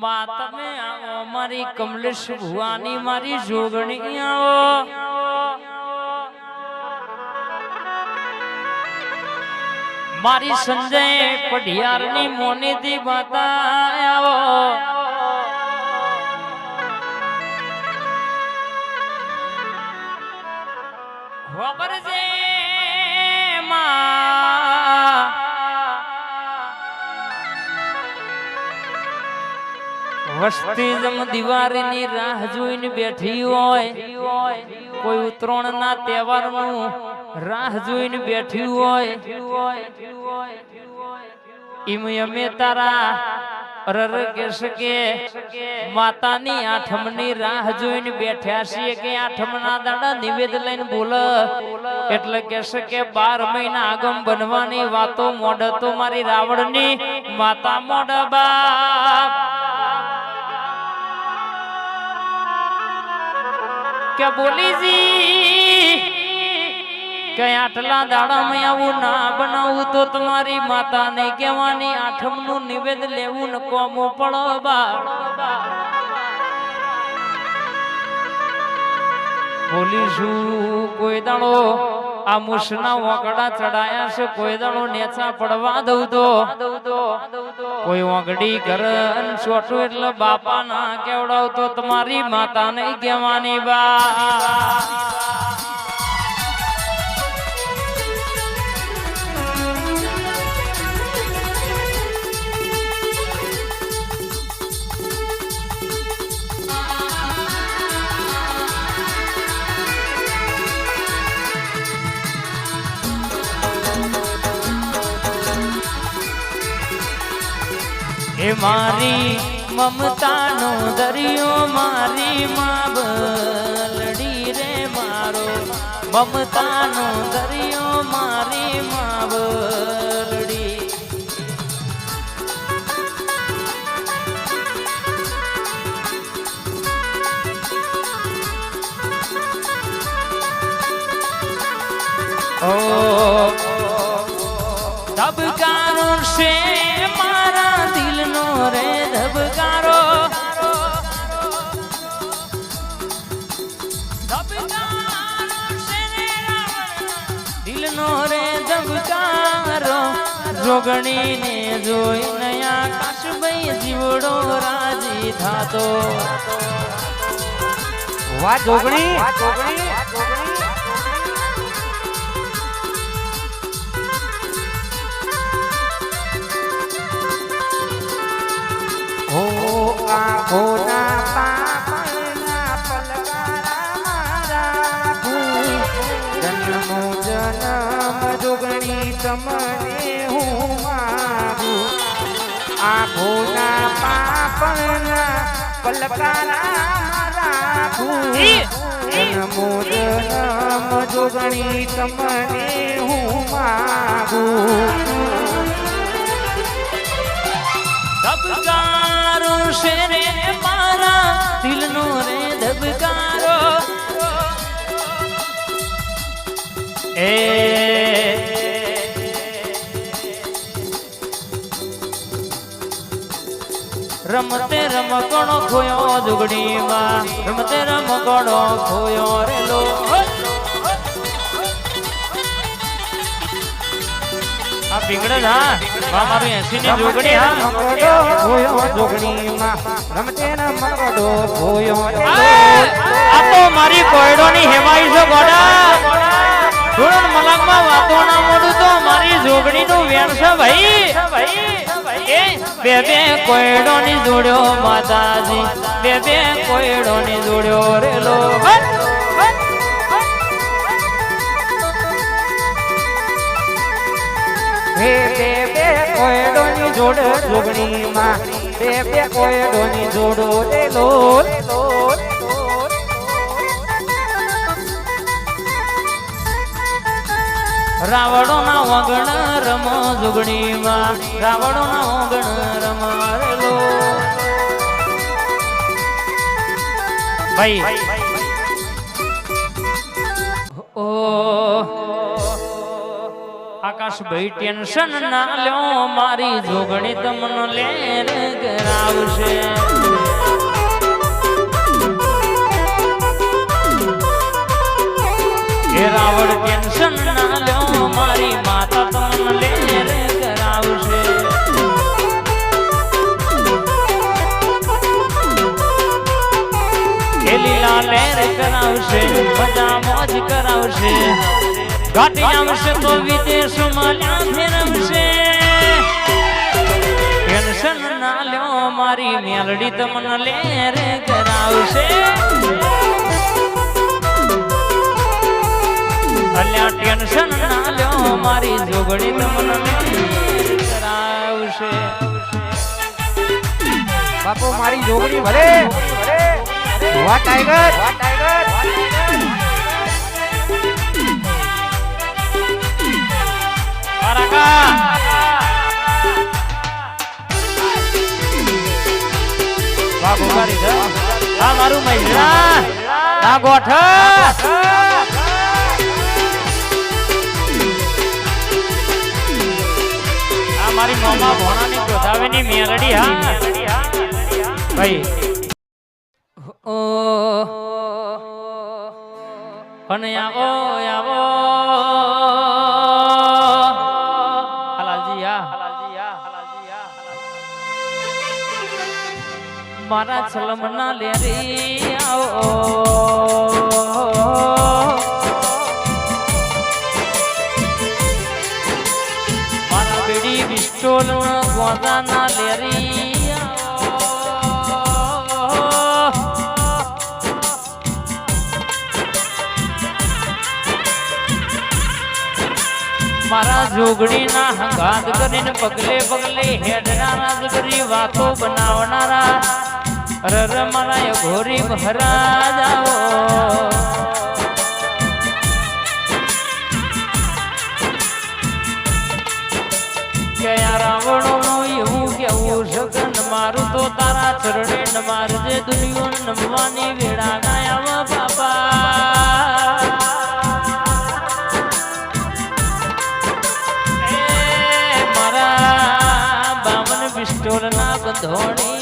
મા તમે આવો, મારી કમલેશ ભુવાની મારી જોગણી આવો. મારી સંજય પઢિયારની મોનીથી માતા બતાવો ખબર છે? વસ્તી જમ દિવાળીની રાહ જોઈને બેઠી હોય, કોઈ ઉત્તરાયણ ના તહેવારનું રાહ જોઈને બેઠી હોય, એમ અમે તારા અરર કે માતાની આઠમની રાહ જોઈને બેઠ્યા છીએ કે આઠમના દાડા નિવેદ લઈને બોલ. એટલે કે બાર મહિના આગમ બનવાની વાતો મોઢ તો મારી રાવણની, માતા મોઢ બાપ. કે બોલીજી કે આટલા દાડામાં આવું ના બનાવું તો તમારી માતાને કહેવાની આઠમનું નિવેદ લેવું ન કોમો પડો બા બોલીશું કોઈ દાડો? આ મુસના વગડા ચડાયા છે, કોઈ દાડો નેચા પડવા દઉં તો. કોઈ વગડી ઘર છોટું એટલે બાપા ના કેવડાવતો તમારી માતા નહીં કહેવાની બા. એ મારી મમતાનો દરિયો મારી માં બલડી રે મારો. મમતાનો દરિયો મારી ધબકારો છે મારા દિલનો રે ધબકારો દિલનો રે ધબકારો જોગણીને જોઈ નયા કાશભાઈ જીવડો રાજી થાતો વાહ જોગણી વાહ જોગણી તમને હું માગું. આંખોના પાપણના પલકારા મારા ભૂ. જન્મો જન્મ જોગણી તમને હું માગું. ધબકારો છે રે મારા રે ધબકારો. એ રમતે રમકણો ખોયો દુગડીમાં રમતે રમકણો ખોયો રેલો. આ હા. આ મારું એસી ની જોગણી, હા. ભોયો જોગણી માં રમતે ન મરડો ભોયો આ તો મારી કોયડોની હેમાઈ છે, ગોડા. ધૂળ મલંગમાં વાતો ના મોડું તો મારી જોગણીનું વેણ છે, ભાઈ. એ, બે બે કોયડોની જોડ્યો માતાજી. બે બે કોયડોની જોડ્યો રેલો. કોયડોની જોડો જોગણીમાં. બે બે કોયડોની જોડો રે લોલ રાવણો ના વગણ રમ જોગણીમાં. રાવણો ના વગણ રમ ભાઈ આકાશભાઈ ટેન્શન ના લો મારી જોગણી તમને લેર કરાવશે રાવણ ટેન્શન ના લો મારી માતા તમને લેર કરાવશે લીલા લહેર કરાવશે મજા મોજ કરાવશે. ઘાટી આવશે તો વિદેશમાં લ્યા ફેરવશે ટેન્શન ના લ્યો મારી મેલડી તમને લહેર કરાવશે. અલ્યા ટેન્શન ના લ્યો મારી જોગડી તમને કરાવશે. બાપુ મારી જોગડી ભલે. વા ટાઈગર. વા ટાઈગર. આ મારું મહિલા આ ગોઠ આ મારી મોમા ભોણાની ગોધાવીની મેલડી હા ભાઈ ઓ અને આવો આવો મારા છલમના લેરી આવો. મારા બેડી વિસ્ટોલ ગોદાના લેરી મારા જોગડીના હંગાત કરીને પગલે પગલે હેડનારા કરી વાતો બનાવનારા. રર મારા ઘોરી મહારાજ આવો કયા રાવણો એવું કેવું સગન મારું તો તારા ચરણે નમારજે દુનિયો નમવાની વેળા ગાયા બાપા. મારા બામન પિસ્તોલ ના બંધોણી